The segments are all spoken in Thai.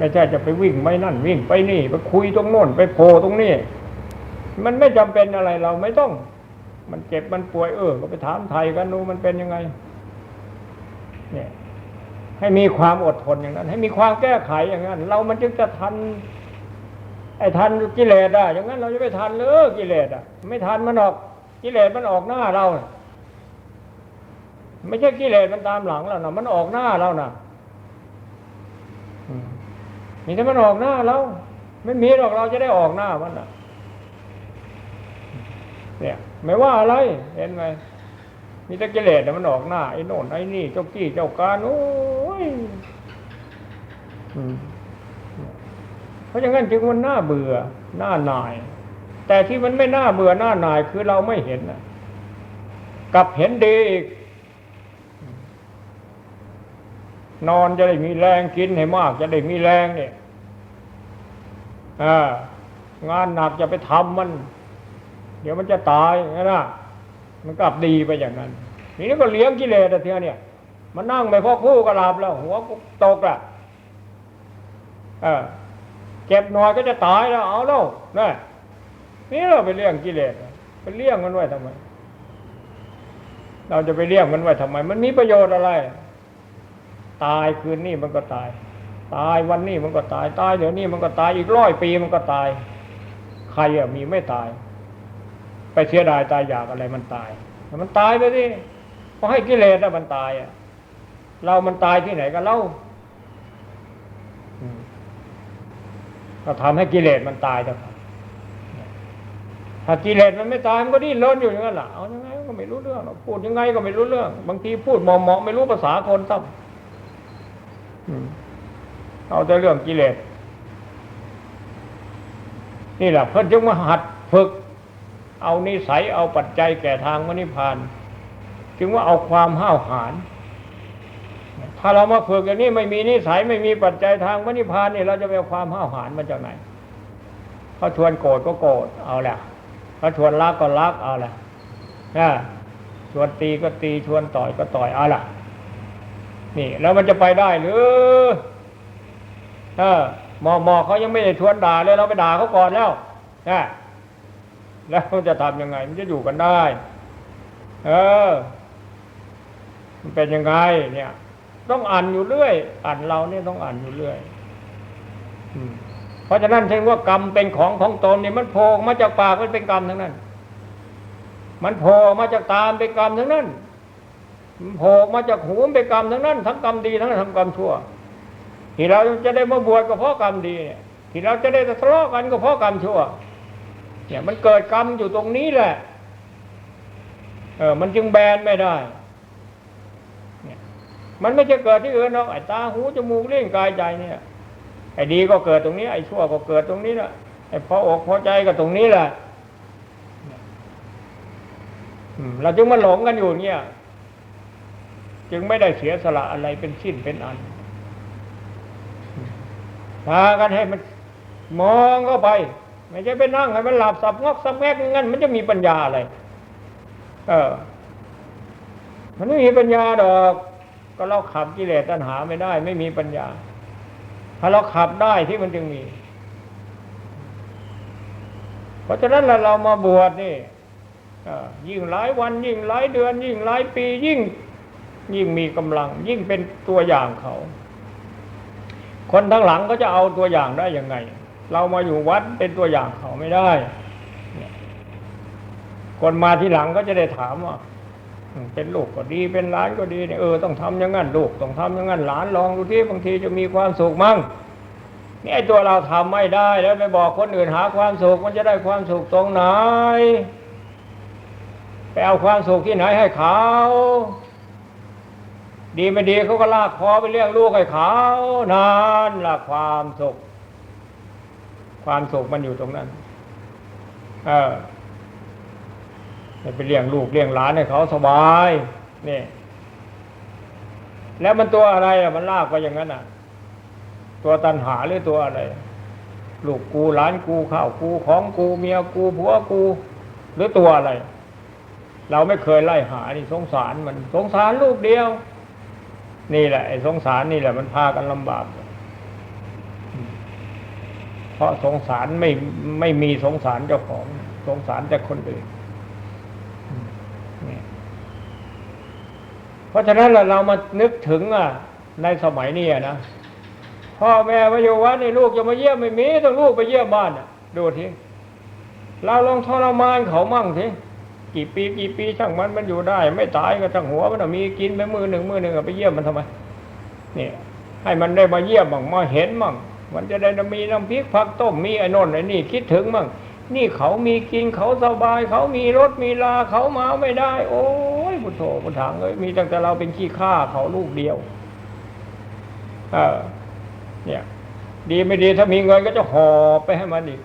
ไม่ใช่จะไปวิ่งไปนั่นวิ่งไปนี่ไปคุยตรงโน้นไปโผล่ตรงนี้มันไม่จำเป็นอะไรเราไม่ต้อง มันเจ็บมันป่วยเออ ก็ไปถามไทยกันดูมันเป็นยังไง เนี่ย ให้มีความอดทนอย่างนั้น ให้มีความแก้ไขอย่างนั้น เรามันจึงจะทัน ไอ้ทันกิเลสได้อย่างนั้นเราจะไม่ทันเลยกิเลสอะ ไม่ทันมันออก กิเลสมันออกหน้าเรา ไม่ใช่กิเลสมันตามหลังเรานะมันออกหน้าเรานะ มีแต่มันออกหน้าเราไม่มีหรอกเราจะได้ออกหน้ามันนะเนี่ย ไม่ว่าอะไร เห็นไหมมีแต่กิเลสน่ะมันออกหน้าไอ้โน่นไอ้นี่เจ้ากี้เจ้าการโอ้ยเพราะฉะนั้นจึงมันน่าเบื่อน่าหน่าย แต่ที่มันไม่น่าเบื่อน่าหน่ายคือเราไม่เห็นนะกลับเห็นดีอีก นอนจะได้มีแรงกินให้มาก จะได้มีแรงเนี่ยงานหนักจะไปทำมัน เดี๋ยวมันจะตายนะมันกลับดีไปอย่างนั้นทีนี้ก็เลี้ยงกิเลสอะเทียเนี่ย มันนั่งไปพ่อคู่ก็หลับแล้ว หัวก็ตกละเออเจ็บหน่อยก็จะตายแล้วเอาแล้วนะนี่เราไปเลี้ยงกิเลสไปเลี้ยงมันไว้ทำไม เราจะไปเลี้ยงมันไว้ทำไม มันมีประโยชน์อะไร ตายคืนนี้มันก็ตาย ตายวันนี้มันก็ตาย ตายเดี๋ยวนี้มันก็ตายอีกร้อยปีมันก็ตาย ใครอะมีไม่ตาย ไปเสียดายตายอยากอะไรมันตายมันตายไปสิเพราะให้กิเลสอะมันตายอะเรามันตายที่ไหนกันเล่าก็ทำให้กิเลสมันตายเถอะครับถ้ากิเลสมันไม่ตายมันก็ดิ้นรนอยู่อย่างนั้นแหละเอายังไงก็ไม่รู้เรื่องหรอกพูดยังไงก็ไม่รู้เรื่อง บางทีพูดมอมๆไม่รู้ภาษาคนซ้ำอืม เอาแต่เรื่องกิเลสนี่แหละเพิ่นจึงมาหัดฝึก เอานิสัยเอาปัจจัยแก่ทางมรรคนิพพาน จึงว่าเอาความห้าวหาญถ้าเรามาฝึกอย่างนี้ไม่มีนิสัยไม่มีปัจจัยทางมรรคนิพพานนี่เราจะไปเอาความห้าวหาญมาจากไหนเขาชวนโกรธก็โกรธเอาแหละเขาชวนรักก็รักเอาแหละชวนตีก็ตีชวนต่อยก็ต่อยเอาล่ะ นี่ แล้วมันจะไปได้หรือเออหมอหมอเขายังไม่ได้ชวนด่าเลยเราไปด่าเขาก่อนแล้วนะแล้วมันจะทำยังไง มันจะอยู่กันได้ เออ มันเป็นยังไง เนี่ย ต้องอ่านอยู่เรื่อยอ่านเราเนี่ยต้องอ่านอยู่เรื่อยเพราะฉะนั้นถึงว่ากรรมเป็นของของตนเนี่ยมันโผล่มาจากปากมันเป็นกรรมทั้งนั้น มันโผล่มาจากตามเป็นกรรมทั้งนั้น โผล่มาจากหูมันเป็นกรรมทั้งนั้น ทั้งกรรมดีทั้งทำกรรมชั่ว ที่เราจะได้มาบวชก็เพราะกรรมดีเนี่ยที่เราจะได้ทะเลาะกันก็เพราะกรรมชั่ว เนี่ยมันเกิดกรรมอยู่ตรงนี้แหละ เออ มันจึงแบนไม่ได้มันไม่จะเกิดที่อื่นหรอกไอ้ตาหูจมูกเลี้ยงกายใจเนี่ย ไอ้ดีก็เกิดตรงนี้ ไอ้ชั่วก็เกิดตรงนี้แหละไอ้พออกพอใจก็ตรงนี้แหละเราจึงมาหลงกันอยู่เนี่ย จึงไม่ได้เสียสละอะไรเป็นสิ้นเป็นอันพากันให้มันมองเข้าไป ไม่ใช่ไปนั่งให้มันหลับสับงอกสับแงกงั้น มันจะมีปัญญาอะไร เออ มันไม่มีปัญญาดอก ก็เราขับกิเลสตัณหาไม่ได้ ไม่มีปัญญา ถ้าเราขับได้ที่มันจึงมี เพราะฉะนั้นเราเรามาบวชนี่ยิ่งหลายวัน ยิ่งหลายเดือน ยิ่งหลายปียิ่ง ยิ่งมีกำลัง ยิ่งเป็นตัวอย่างเขา คนทั้งหลังก็จะเอาตัวอย่างได้ยังไง เรามาอยู่วัดเป็นตัวอย่างเขาไม่ได้ คนมาที่หลังก็จะได้ถามว่าเป็นลูกก็ดีเป็นหลานก็ดีเนี่ยเออต้องทำอย่างนั้นลูกต้องทำอย่างนั้นหลานลองดูที่บางทีจะมีความสุขมั่งนี่ไอตัวเราทำไม่ได้ แล้วไปบอกคนอื่นหาความสุขมันจะได้ความสุขตรงไหนไปเอาความสุขที่ไหนให้เขา ดีไม่ดีเขาก็ลากคอไปเลี้ยงลูกให้เขานั่นละความสุข ความสุขมันอยู่ตรงนั้น เออไปเลี้ยงลูกเลี้ยงหลานให้เขาสบายนี่แล้วมันตัวอะไรอะมันลากไปอย่างนั้นอะ ตัวตันหาหรือตัวอะไร ลูกกูหลานกูข้าวกูของกูเมียกูผัวกู หรือตัวอะไร เราไม่เคยไล่หานี่สงสารมันสงสารลูกเดียว นี่แหละไอ้สงสารนี่แหละมันพากันลำบาก เพราะสงสารไม่ไม่มีสงสารเจ้าของ สงสารแต่คนอื่นเนี่ยเพราะฉะนั้นเราเรามานึกถึงอะ ในสมัยนี้นะพ่อแม่มาอยู่วัดนี่ลูกจะมาเยี่ยมไม่มีต้องลูกไปเยี่ยมบ้านอะดูทีเราลองทรมานเขามั่งที กี่ปีกี่ปีช่างมันมันอยู่ได้ ไม่ตายก็ช่างหัวมันมีกินไปมือหนึ่งมือหนึ่งไปเยี่ยมมันทำไมเนี่ยให้มันได้มาเยี่ยมมั่งมาเห็นมั่งมันจะได้มีน้ำพริกผักต้มมีไอ้นนไอ้นี่คิดถึงมั่งนี่เขามีกินเขาสบาย เขามีรถมีลาเขามาไม่ได้ โอ้ยพุทโธพุทถังเอ้ยมีตั้งแต่เราเป็นขี้ข้าเขาลูกเดียวเออเนี่ย ดีไม่ดีถ้ามีเงินก็จะหอบไปให้มันอีก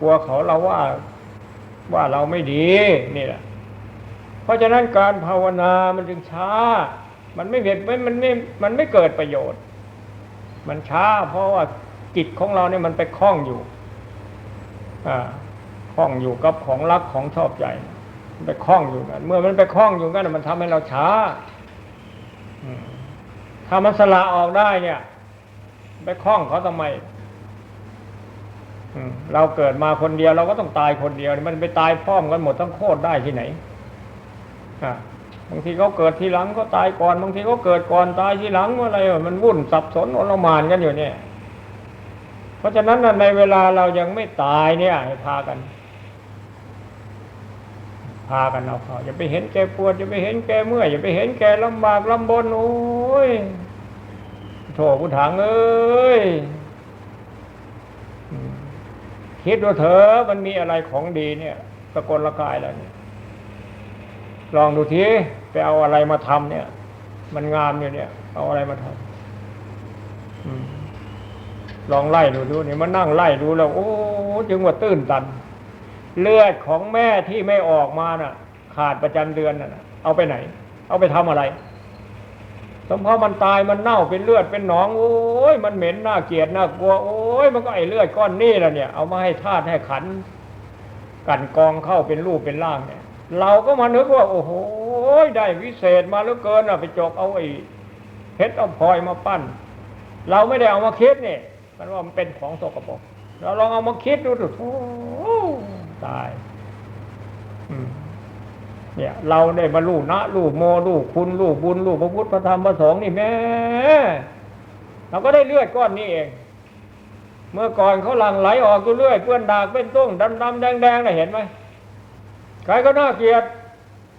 กลัวเขาเราว่าว่าเราไม่ดีนี่แหละเพราะฉะนั้นการภาวนามันจึงช้า มันไม่เห็นไม่มันไม่มันไม่เกิดประโยชน์ มันช้า เพราะว่าจิตของเราเนี่ยมันไปคล้องอยู่อ่าคล้องอยู่กับของรักของชอบใจไปคล้องอยู่กัน เมื่อมันไปคล้องอยู่กันมันทำให้เราช้าอืมถ้ามันสละออกได้เนี่ย ไปคล้องเขาทำไม เราเกิดมาคนเดียวเราก็ต้องตายคนเดียว มันไปตายพร้อมกันหมดทั้งโคตรได้ที่ไหนบางทีเขาเกิดทีหลังก็ตายก่อน บางทีเขาเกิดก่อนตายทีหลังอะไรมันวุ่นสับสนอลมานกันอยู่เนี่ย เพราะฉะนั้นในเวลาเรายังไม่ตายเนี่ยพากันพากันเอาเขาอย่าไปเห็นแกปวดอย่าไปเห็นแกเมื่อยอย่าไปเห็นแกลำบากลำบนโอ้ยโถผู้ถังเอ้ย คิดดูเถอะมันมีอะไรของดีเนี่ยสกลละกายแล้วเนี่ยลองดูทีไปเอาอะไรมาทำเนี่ย มันงามอยู่เนี่ย เอาอะไรมาทำลองไล่ดูดูนี่มันนั่งไล่ดูแล้ว โอ้จึงว่าตื้นตัน เลือดของแม่ที่ไม่ออกมาน่ะ ขาดประจำเดือนน่ะ เอาไปไหน เอาไปทำอะไร สมพอมันตายมันเน่าเป็นเลือดเป็นหนองโอ้ยมันเหม็นน่าเกลียดน่ากลัวโอ้ยมันก็ไอเลือดก้อนนี้แหละเนี่ย เอามาให้ธาตุให้ขัน กันกองเข้าเป็นรูปเป็นร่างเนี่ย เราก็มานึกว่า โอ้โหได้วิเศษมาเหลือเกินอะไปจกเอาไอ้เพชรเอาพลอยมาปั้น เราไม่ได้เอามาคิดเนี่ยมันว่ามันเป็นของสกปรกเราลองเอามาคิดดูดูโอ้ตาย อืม เนี่ย เราได้มาลู่นะลู่โมลู่คุณลู่บุญลู่พระพุทธพระธรรมพระสงฆ์นี่แม่เราก็ได้เลือดก้อนนี้เอง เมื่อก่อนเขาหลั่งไหลออกอยู่เรื่อยเปื้อนดากเป็นต้งดำดำแดงแดงนะเห็นไหมใครก็น่าเกลียด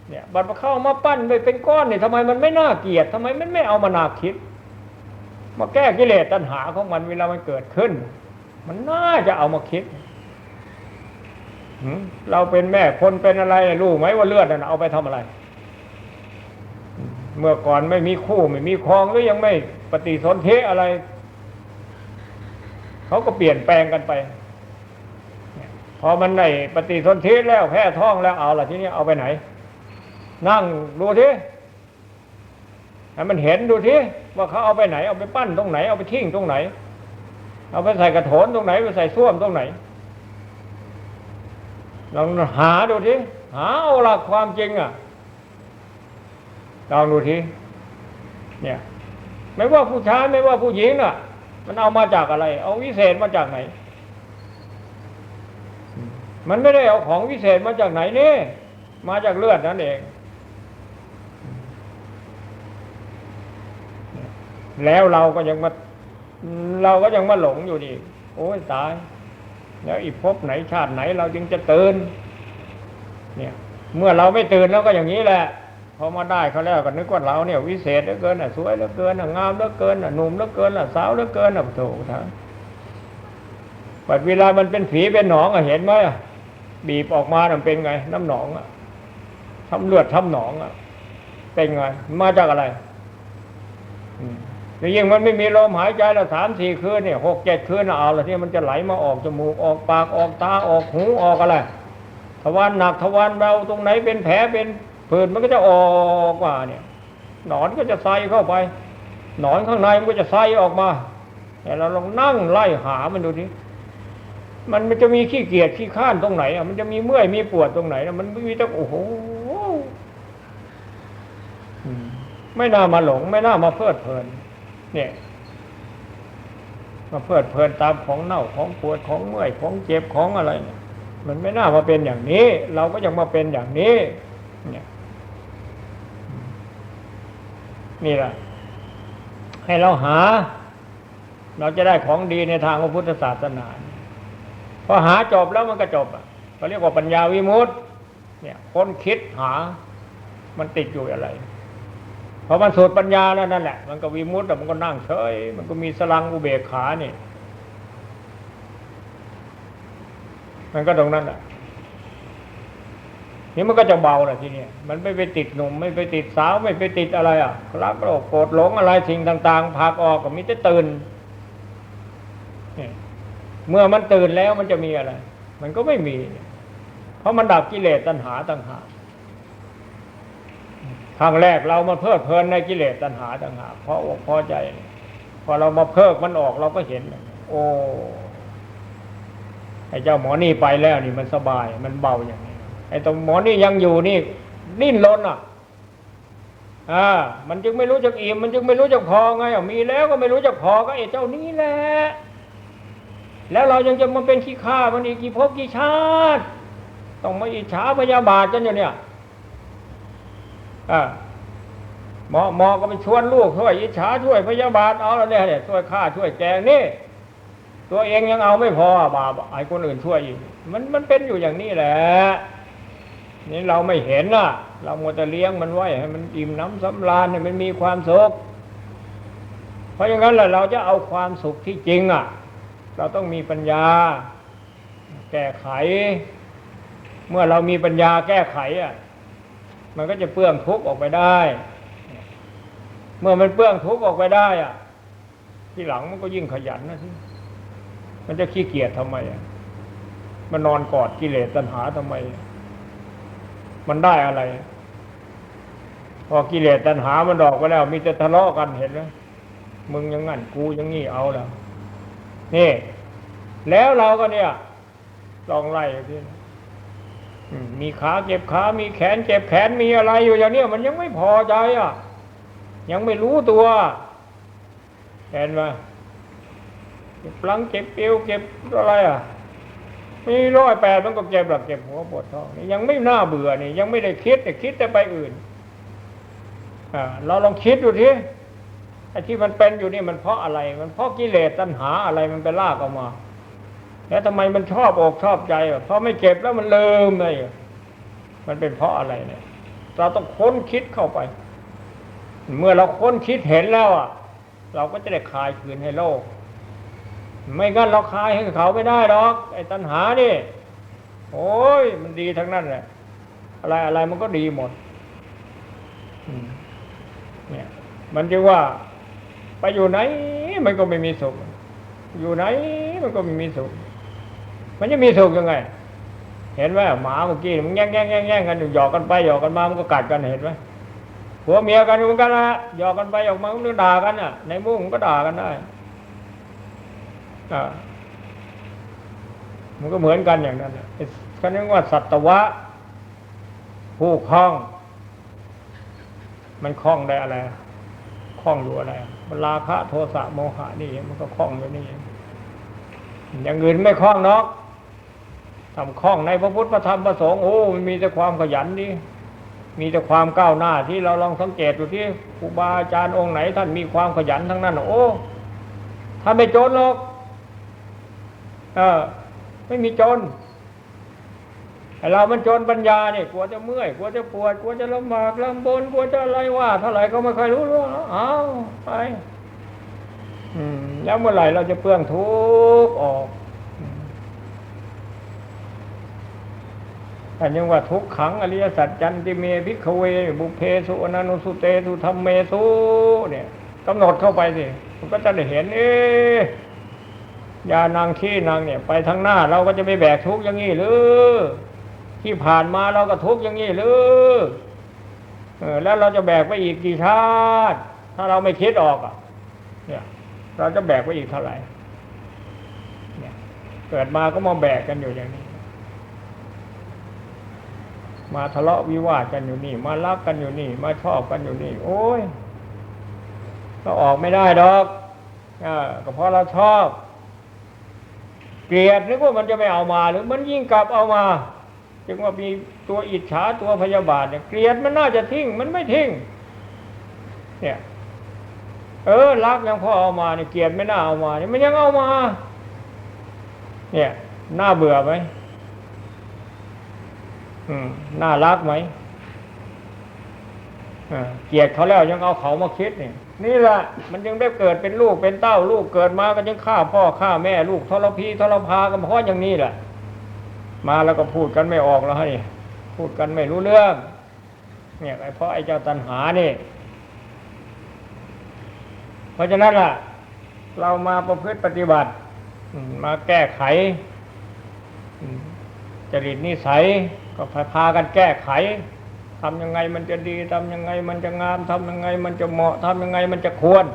เนี่ยบัดมาเข้ามาปั้นไปเป็นก้อนเนี่ยทำไมมันไม่น่าเกลียดทำไมมันไม่เอามานาคิด มาแก้กิเลสตัณหาของมันเวลามันเกิดขึ้น มันน่าจะเอามาคิด เราเป็นแม่คนเป็นอะไรรู้ไหมว่าเลือดนั่นเอาไปทำอะไร เมื่อก่อนไม่มีคู่ไม่มีครองหรือยังไม่ปฏิสนธิอะไรเขาก็เปลี่ยนแปลงกันไป พอมันได้ปฏิสนธิแล้วแพ้ท้องแล้วเอาละทีนี้เอาไปไหน นั่งดูทีให้มันเห็นดูทีว่าเขาเอาไปไหน เอาไปปั้นตรงไหนเอาไปทิ้งตรงไหน เอาไปใส่กระโถนตรงไหนไปใส่ส้วมตรงไหน ลองหาดูทีหาเอาหลักความจริงอะลองดูทีเนี่ยไม่ว่าผู้ชายไม่ว่าผู้หญิงน่ะ มันเอามาจากอะไร เอาวิเศษมาจากไหน มันไม่ได้เอาของวิเศษมาจากไหนนี่มาจากเลือดนั่นเอง แล้วเราก็ยังมา เราก็ยังมาหลงอยู่ดีโอ้ยตาย แล้วอีกภพไหนชาติไหนเราจึงจะตื่นเนี่ย เมื่อเราไม่ตื่นแล้วก็อย่างนี้แหละพอมาได้เขาแล้วก็นึกว่าเราเนี่ยวิเศษเหลือเกินอะสวยเหลือเกินอะงามเหลือเกินอะหนุ่มเหลือเกินอะสาวเหลือเกินอะโถท่านปัดเวลามันเป็นผีเป็นหนองอะเห็นไหมอะบีบออกมาเป็นไง น้ำหนองอะทำเลือดทำหนองอะเป็นไง มาจากอะไร อืม ยิ่งมันไม่มีลมหายใจละสามสี่คืนเนี่ยหกเจ็ดคืนเอาละที่มันจะไหลมาออกจมูกออกปากออกตาออกหูออกอะไรทวารหนักทวารเบาตรงไหนเป็นแผลเป็นผื่นมันก็จะออกมาเนี่ย หนอนก็จะใส่เข้าไป หนอนข้างในมันก็จะใส่ออกมาแต่เราลองนั่งไล่หามันดูดิมันมันจะมีขี้เกียจขี้ข้านตรงไหนอะมันจะมีเมื่อยมีปวดตรงไหนอะมันไม่มีแต่โอ้โหไม่น่ามาหลง ไม่น่ามาเพลิดเพลิน เนี่ยมาเพลิดเพลินตามของเน่าของปวดของเมื่อยของเจ็บของอะไรเนี่ยมันไม่น่ามาเป็นอย่างนี้ เราก็ยังมาเป็นอย่างนี้ เนี่ยนี่แหละให้เราหา เราจะได้ของดีในทางพระพุทธศาสนาพอหาจบแล้วมันก็จบอะเขาเรียกว่าปัญญาวิมุตติเนี่ยคนคิดหามันติดอยู่อะไร พอมันสูตรปัญญาแล้วนั่นแหละ มันก็วิมุตต์แล้วมันก็นั่งเฉย มันก็มีสลังอุเบกขานี่ มันก็ตรงนั้นแหละนี่มันก็จะเบาแหละทีนี้มันไม่ไปติดหนุ่มไม่ไปติดสาวไม่ไปติดอะไรอะรักโลภโกรธหลงอะไรสิ่งต่าง ๆพักออกก็มีแต่ตื่นเมื่อมันตื่นแล้วมันจะมีอะไร มันก็ไม่มี เพราะมันดับกิเลสตัณหาต่างหาก ครั้งแรกเรามาเพลิดเพลินในกิเลสตัณหาต่างหากเพราะอกพอใจ พอเรามาเพิกมันออกเราก็เห็น โอ้ไอ้เจ้าหมอนี่ไปแล้วนี่มันสบาย มันเบาอย่างนี้ไอ้ตรงหมอนี่ยังอยู่นี่นิ่นรนอะอ่ามันจึงไม่รู้จักอิ่มมันจึงไม่รู้จักพอไงอมีแล้วก็ไม่รู้จักพอก็ไอ้เจ้านี้แหละแล้วเรายังจะมาเป็นขี้ข้ามันอีกกี่ภพกี่ชาติ ต้องมาอิจฉาพยาบาทกันอยู่เนี่ย หมอหมอก็ไปชวนลูกช่วยอิจฉาช่วยพยาบาทเอาแล้วเนี่ยเนี่ยช่วยข้าช่วยแกงนี่ ตัวเองยังเอาไม่พอบาปไอ้คนอื่นช่วยอีกมันมันเป็นอยู่อย่างนี้แหละนี่เราไม่เห็นน่ะ เราโมัวแต่เลี้ยงมันไว้ให้มันอิ่มน้ำสำราญให้มันมีความสุขเพราะอย่างนั้นแหละเราจะเอาความสุขที่จริงอะ เราต้องมีปัญญา แก้ไข เมื่อเรามีปัญญาแก้ไขอะ มันก็จะเปื้องทุกข์ออกไปได้ เมื่อมันเปื้องทุกข์ออกไปได้อะ ที่หลังมันก็ยิ่งขยันนะสิมันจะขี้เกียจทำไมอะมันนอนกอดกิเลสตัณหาทำไม มันได้อะไร พอกิเลสตัณหามันดอกไปแล้ว มีแต่ทะเลาะกันเห็นไหมมึงยังงั้นกูยังงี้เอาแล้วนี่แล้วเราก็เนี่ยลองไล่พี่ มีขาเจ็บขามีแขนเจ็บแขนมีอะไรอยู่อย่างเนี้ยมันยังไม่พอใจอะ ยังไม่รู้ตัวเห็นไหมเจ็บหลังเจ็บเอวเจ็บอะไรอะมีร้อยแปดมันก็เจ็บหลักเจ็บหัวปวดท้องนี่ยังไม่น่าเบื่อนี่ยังไม่ได้คิดแต่คิดแต่ไปอื่นอ่าเราลองคิดดูทีไอ้ที่มันเป็นอยู่นี่มันเพราะอะไร มันเพราะกิเลสตัณหาอะไรมันไปลากออกมา แล้วทำไมมันชอบอกชอบใจเพราะไม่เก็บแล้วมันเลิมเลยมันเป็นเพราะอะไรเนี่ย เราต้องค้นคิดเข้าไป เมื่อเราค้นคิดเห็นแล้วอะ เราก็จะได้คลายคืนให้โลก ไม่งั้นเราคลายให้เขาไม่ได้หรอกไอ้ตัณหานี่โอ้ยมันดีทั้งนั้นแหละอะไรอะไรมันก็ดีหมดเนี่ย มันจึงว่า ไปอยู่ไหนมันก็ไม่มีสุขอยู่ไหนมันก็ไม่มีสุข มันจะมีสุขยังไง เห็นไหมหมาเมื่อกี้มันแย่งแย่งแย่งแย่งกันอยู่หยอกกันไปหยอกกันมามันก็กัดกันเห็นไหมผัวเมียกันเหมือนกันนะหยอกกันไปหยอกมามันด่ากันอะ ในมุ้งก็ด่ากันได้อ่ามันก็เหมือนกันอย่างนั้นเขาเรียกว่าสัตวะ ผู้คล้อง มันคล้องได้อะไรคล้องอยู่อะไรมันราคะโทสะโมหะนี่มันก็คล้องอยู่นี่อย่างอื่นไม่คล้องเนอก ทำคล้องในพระพุทธพระธรรมพระสงฆ์โอ้มันมีแต่ความขยันดีมีแต่ความก้าวหน้าที่เราลองสังเกตดูที่ครูบาอาจารย์องค์ไหน ท่านมีความขยันทั้งนั้นโอ้ท่านไม่จนหรอกเออไม่มีจนไอเรามันจนปัญญาเนี่ยกลัวจะเมื่อยกลัวจะปวดกลัวจะลำบากลำบนกลัวจะอะไรว่าเท่าไหร่ก็ไม่เคยรู้เรื่องเอาไปอืมแล้วเมื่อไหร่เราจะเปลื้องทุกข์ออก อันยังว่าทุกขังอริยสัจจันติเมพิกเว บุเพสุอนันุสุเตสุธรรมเมสุเนี่ยกำหนดเข้าไปสิมันก็จะได้เห็น เอ๊ยานางขี้นางเนี่ย ไปทางหน้าเราก็จะไม่แบกทุกอย่างนี้หรือที่ผ่านมาเราก็ทุกอย่างนี้หรือเออแล้วเราจะแบกไปอีกกี่ชาติ ถ้าเราไม่คิดออกอะ เนี่ย เราจะแบกไปอีกเท่าไหร่เนี่ย เกิดมาก็มาแบกกันอยู่อย่างนี้ มาทะเลาะวิวาทกันอยู่นี่ มารักกันอยู่นี่ มาชอบกันอยู่นี่ โอ้ยก็ออกไม่ได้ดอกออก็เพราะเราชอบ เกลียดนึกว่ามันจะไม่เอามา หรือมันยิ่งกลับเอามา จึงว่ามีตัวอิจฉาตัวพยาบาทเนี่ยเกลียดมันน่าจะทิ้ง มันไม่ทิ้ง เนี่ย เออรักยังพอเอามาเนี่ยเกลียดไม่น่าเอามาเนี่ยมันยังเอามา เนี่ย น่าเบื่อไหม น่ารักไหมเกลียดเขาแล้วยังเอาเขามาคิดนี่นี่แหละมันยังได้เกิดเป็นลูกเป็นเต้าลูกเกิดมาก็ยังฆ่าพ่อฆ่าแม่ลูกทรพีทรพากันเพราะอย่างนี้แหละ มาแล้วก็พูดกันไม่ออกแล้วนี่พูดกันไม่รู้เรื่อง เนี่ยไอ้เพราะไอ้เจ้าตัณหานี่ เพราะฉะนั้นล่ะ เรามาประพฤติปฏิบัติมาแก้ไขจริตนิสัย ก็พาพากันแก้ไขทำยังไงมันจะดีทำยังไงมันจะงามทำยังไงมันจะเหมาะทำยังไงมันจะควร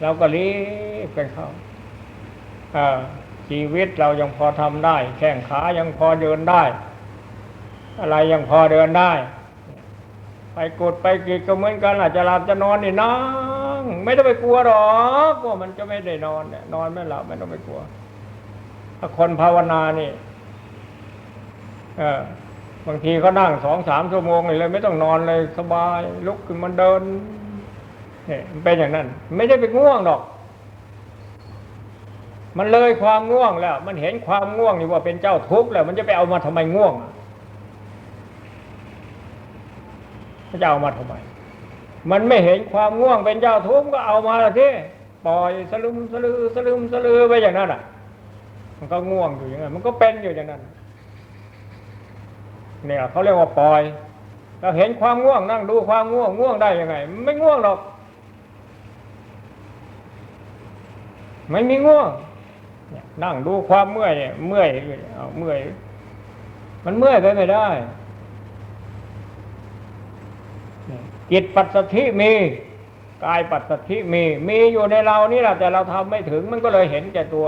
เราก็รีบกันเข้าอาชีวิตเรายังพอทำได้ แข้งขายังพอเดินได้ อะไรยังพอเดินได้ ไปกดไปกีดก็เหมือนกันอาจจะหลับจะนอนนี่นั่งไม่ต้องไปกลัวหรอกว่ามันจะไม่ได้นอนเนี่ยนอนไม่หลับไม่ต้องไปกลัวถ้าคนภาวนานี่ บางทีก็นั่งสองสามชั่วโมงเลยไม่ต้องนอนเลยสบายลุกขึ้นมาเดินเนี่ยมันเป็นอย่างนั้น ไม่ได้ไปง่วงหรอก มันเลยความง่วงแล้ว มันเห็นความง่วงนี่ว่าเป็นเจ้าทุกข์แล้ว มันจะไปเอามาทำไมง่วงมันจะเอามาทำไม มันไม่เห็นความง่วงเป็นเจ้าทุกข์ก็เอามาละที่ปล่อยสลึมสลือสลึมสลือไปอย่างนั้นอะ มันก็ง่วงอยู่อย่างนั้น มันก็เป็นอยู่อย่างนั้น เนี่ยเขาเรียกว่าปล่อย เราเห็นความง่วงนั่งดูความง่วงง่วงได้ยังไง ไม่ง่วงหรอกไม่มีง่วงนั่งดูความเมื่อยเนี่ยเมื่อยเอาเมื่อย มันเมื่อยไปไม่ได้จิตปัสสธิมีกายปัสสธิมี มีอยู่ในเรานี่แหละแต่เราทำไม่ถึง มันก็เลยเห็นแก่ตัว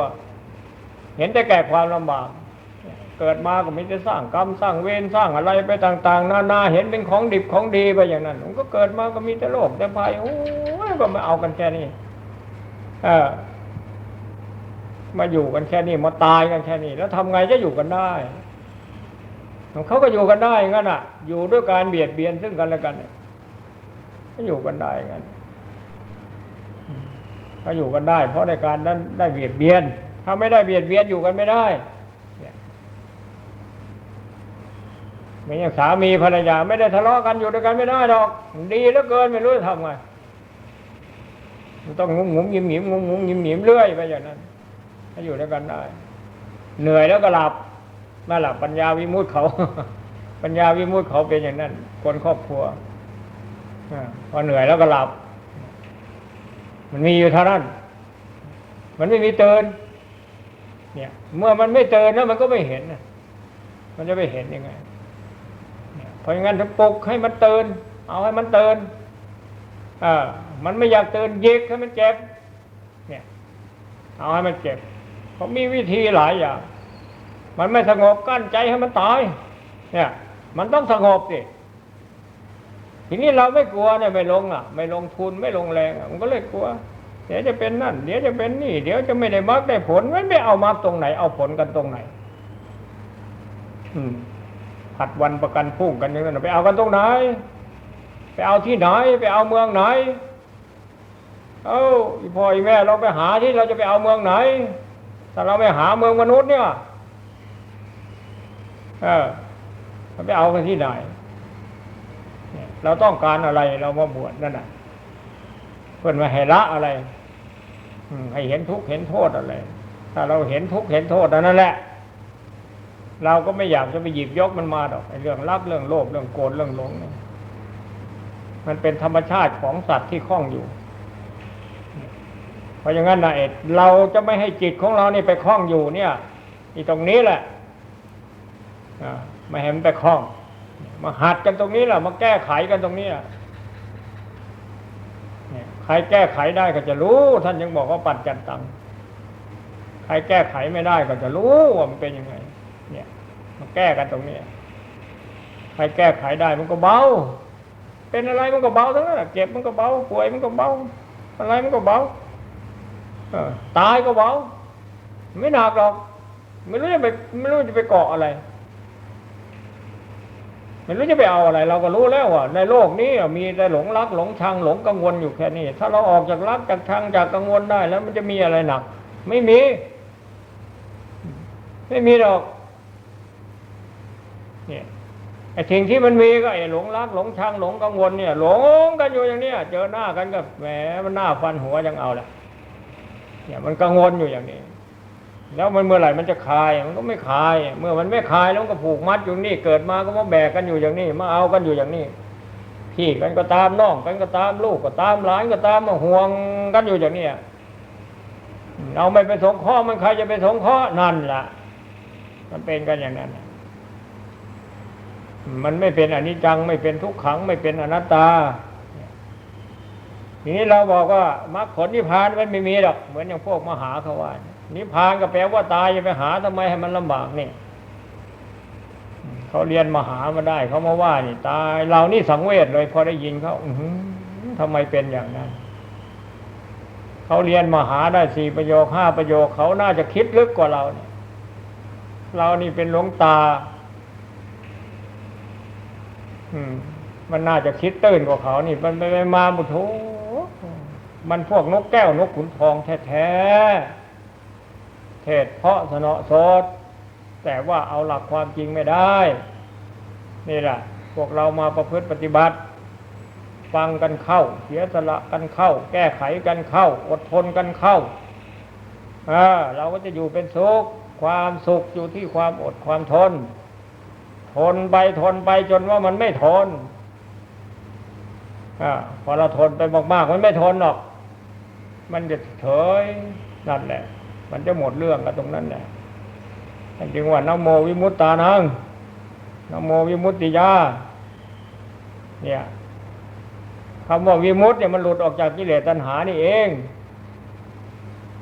เห็นแต่แก่ความลำบาก เกิดมาก็มีแต่สร้างกรรมสร้างเวรสร้างอะไรไปต่าง ๆ นานาเห็นเป็นของดิบของดีไปอย่างนั้นมันก็เกิดมาก็มีแต่โลภแต่ภัยโอ้ยก็มาเอากันแค่นี้เออมาอยู่กันแค่นี้มาตายกันแค่นี้ แล้วทำไงจะอยู่กันได้เขาก็อยู่กันได้งั้นอะ อยู่ด้วยการเบียดเบียนซึ่งกันและกันก็อยู่กันได้งั้นก็อยู่กันได้ เพราะในการนั้นได้เบียดเบียน ถ้าไม่ได้เบียดเบียนอยู่กันไม่ได้เนี่ย ไม่อย่างสามีภรรยาไม่ได้ทะเลาะกันอยู่ด้วยกันไม่ได้หรอก ดีเหลือเกินไม่รู้จะทำไงมันต้องงุ้มงุ้มยิ้มยิ้มงุ้มงุ้มยิ้มยิ้มเรื่อยไปอย่างนั้นให้อยู่ด้วยกันได้ เหนื่อยแล้วก็หลับมาหลับปัญญาวิมุติเขาปัญญาวิมุติเขาเป็นอย่างนั้นคนครอบครัวอพอเหนื่อยแล้วก็หลับ มันมีอยู่เท่านั้น มันไม่มีเตือนเนี่ย เมื่อมันไม่เตือนแล้วมันก็ไม่เห็นมันจะไปเห็นยังไง เนี่ยเพราะงั้นต้องปลุกให้มันเตือนเอาให้มันเตือนอ่ามันไม่อยากเตือนเยิกให้มันเจ็บ เนี่ย เอาให้มันเจ็บเขามีวิธีหลายอย่าง มันไม่สงบกั้นใจให้มันตาย เนี่ย มันต้องสงบสิทีนี้เราไม่กลัวเนี่ยไม่ลงอะ ไม่ลงทุนไม่ลงแรงอะมันก็เลยกลัว เดี๋ยวจะเป็นนั่น เดี๋ยวจะเป็นนี่ เดี๋ยวจะไม่ได้มรรคได้ผลไม่ไม่เอามรรคตรงไหน เอาผลกันตรงไหน อืม ผัดวันประกันพรุ่งกันอย่างนั้นไปเอากันตรงไหน ไปเอาที่ไหน ไปเอาเมืองไหน เอ้าพ่อแม่เราไปหาที่เราจะไปเอาเมืองไหนถ้าเราไม่หาเมืองมนุษย์เนี่ยเออไปเอากันที่ไหนเราต้องการอะไรเรามาบวชนั่นน่ะ เพื่อนมาให้ละอะไรให้เห็นทุกข์เห็นโทษอะไร ถ้าเราเห็นทุกข์เห็นโทษอนั่นแหละ เราก็ไม่อยากจะไปหยิบยกมันมาดอกไอ้เรื่องรักเรื่องโลภเรื่องโกรธเรื่องหลงเนี่ยมันเป็นธรรมชาติของสัตว์ที่คล้องอยู่ เพราะอย่างนั้นนะเอ็ดเราจะไม่ให้จิตของเรานี่ไปคล้องอยู่เนี่ยอีตรงนี้แหละอ่าไม่ให้มันไปคล้อง มาหัดกันตรงนี้แหละมาแก้ไขกันตรงนี้เนี่ยใครแก้ไขได้ก็จะรู้ ท่านยังบอกว่าปัจจันตังใครแก้ไขไม่ได้ก็จะรู้ว่ามันเป็นยังไง มาแก้กันตรงนี้ใครแก้ไขได้มันก็เบา เป็นอะไรมันก็เบาทั้งนั้นเจ็บมันก็เบาป่วยมันก็เบา อะไรมันก็เบาตายก็เบาไม่หนักหรอกไม่รู้จะไปไม่รู้จะไปเกาะอะไรไม่รู้จะไปเอาอะไร เราก็รู้แล้วว่าในโลกนี้มีแต่หลงรักหลงชังหลงกังวลอยู่แค่นี้ ถ้าเราออกจากรักจากชังจากกังวลได้แล้วมันจะมีอะไรหนัก ไม่มี ไม่มีหรอก เนี่ยไอ้สิ่งที่มันมีก็ไอ้หลงรักหลงชังหลงกังวลเนี่ย หลงกันอยู่อย่างเนี้ยเจอหน้ากันก็แหมมันหน้าฟันหัวยังเอาแหละเนี่ยมันกังวลอยู่อย่างนี้ แล้วมันเมื่อไหร่มันจะคลายมันก็ไม่คลาย เมื่อมันไม่คลายแล้วก็ผูกมัดอยู่นี่เกิดมาก็มาแบกกันอยู่อย่างนี้ มาเอากันอยู่อย่างนี้พี่กันก็ตามน้องกันก็ตามลูกก็ตามหลานก็ตามมาห่วงกันอยู่อย่างนี้เราไม่ไปสงเคราะห์มันใครจะไปสงเคราะห์นั่นล่ะ มันเป็นกันอย่างนั้นะ มันไม่เป็นอนิจจังไม่เป็นทุกขัง ไม่เป็นอนัตตาทีนี้เราบอกว่ามรรคผลนิพพานมันไม่มีหรอกเหมือนอย่างพวกมหาเขาว่านิพพานก็แปลว่าตายจะไปหาทำไมให้มันลำบากนี่เขาเรียนมหามาได้เขามาว่านี่ ตาย เรานี่สังเวชเลยพอได้ยินเขาอื้อหือทำไมเป็นอย่างนั้นเขาเรียนมหาได้สี่ประโยคห้าประโยคเขาน่าจะคิดลึกกว่าเราเนี่ยเรานี่เป็นหลวงตา มมันน่าจะคิดตื่นกว่าเขานี่ มันไปไปมาบุโถมันพวกนกแก้วนกขุนทองแท้ๆเทศเพาะสนอสดแต่ว่าเอาหลักความจริงไม่ได้ นี่แหละพวกเรามาประพฤติปฏิบัติ ฟังกันเข้า เสียสละกันเข้า แก้ไขกันเข้า อดทนกันเข้าอ่าเราก็จะอยู่เป็นสุขความสุขอยู่ที่ความอดความทน ทนไปทนไปจนว่ามันไม่ทนอพอเราทนไปมากๆมันไม่ทนหรอก มันจะเฉยนั่นแหละ มันจะหมดเรื่องกันตรงนั้นแหละจึงว่านโมวิมุตตานังนโมวิมุตติยา เนี่ยคำว่าวิมุตติเนี่ยมันหลุดออกจากกิเลสตัณหานี่เอง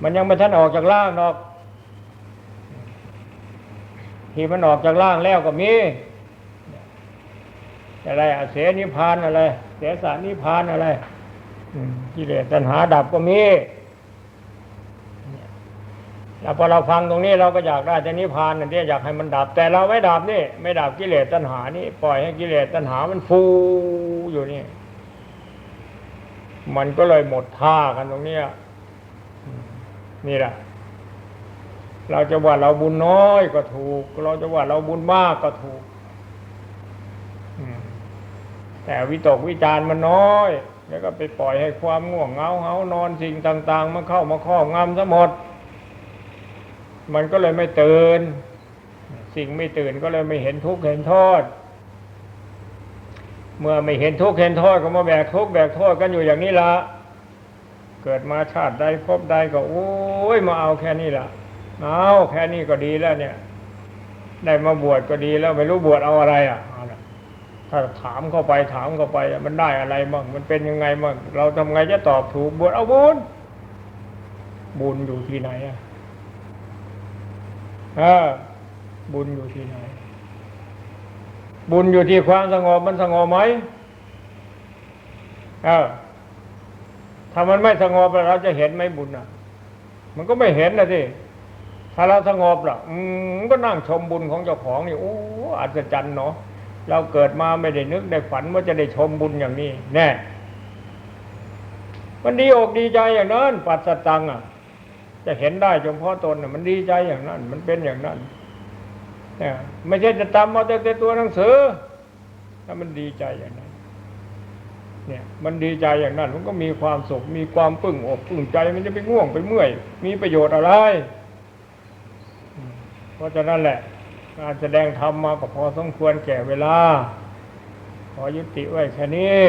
มันยังไม่ทันออกจากร่างหรอก ที่มันออกจากร่างแล้วก็มีอะไรอเสนิพานอะไร เสสานิพานอะไรกิเลสตัณหาดับก็มีแล้วพอเราฟังตรงนี้เราก็อยากได้แต่นิพพานนั่นที่อยากให้มันดับ แต่เราไม่ดับนี่ ไม่ดับกิเลสตัณหานี่ปล่อยให้กิเลสตัณหามันฟูอยู่นี่ มันก็เลยหมดท่ากันตรงเนี้นี่แหละ เราจะว่าเราบุญน้อยก็ถูก เราจะว่าเราบุญมากก็ถูกแต่วิตกวิจารมันน้อย แล้วก็ไปปล่อยให้ความง่วงเหงาเหานอนสิ่งต่าง ๆมันเข้ามาครอบงำซะหมด มันก็เลยไม่ตื่นสิ่งไม่ตื่นก็เลยไม่เห็นทุกข์เห็นโทษเมื่อไม่เห็นทุกข์เห็นโทษก็มาแบกทุกข์แบกโทษกันอยู่อย่างนี้ละเกิดมาชาติใดพบใดก็โอ้ยมาเอาแค่นี้ละ เอาแค่นี้ก็ดีแล้วเนี่ย ได้มาบวชก็ดีแล้วไม่รู้บวชเอาอะไรอะถ้าถามเข้าไปถามเข้าไปมันได้อะไรบ้างมันเป็นยังไงบ้างเราทำไงจะตอบถูกบวชเอาบุญบุญอยู่ที่ไหนอะเออบุญอยู่ที่ไหน บุญอยู่ที่ความสงบมันสงบไหมเออถ้ามันไม่สงบเราจะเห็นไหมบุญอะ มันก็ไม่เห็นนะสิ ถ้าเราสงบล่ะ อืมก็นั่งชมบุญของเจ้าของนี่โอ้อัศจรรย์เนาะเราเกิดมาไม่ได้นึกได้ฝันว่าจะได้ชมบุญอย่างนี้ แน่ มันดีอกดีใจอย่างนั้น ปัสสตังอะ จะเห็นได้เฉพาะตนน่ะมันดีใจอย่างนั้น มันเป็นอย่างนั้นเนี่ยไม่ใช่จะตามมาแต่ตัวหนังสือถ้ามันดีใจอย่างนั้น เนี่ย มันดีใจอย่างนั้น มันก็มีความสุขมีความปึ้งอกปึ้งใจ มันจะไปง่วงไปเมื่อย มีประโยชน์อะไร เพราะฉะนั้นแหละ การแสดงธรรมมาก็พอสมควรแก่เวลา ขอยุติไว้แค่นี้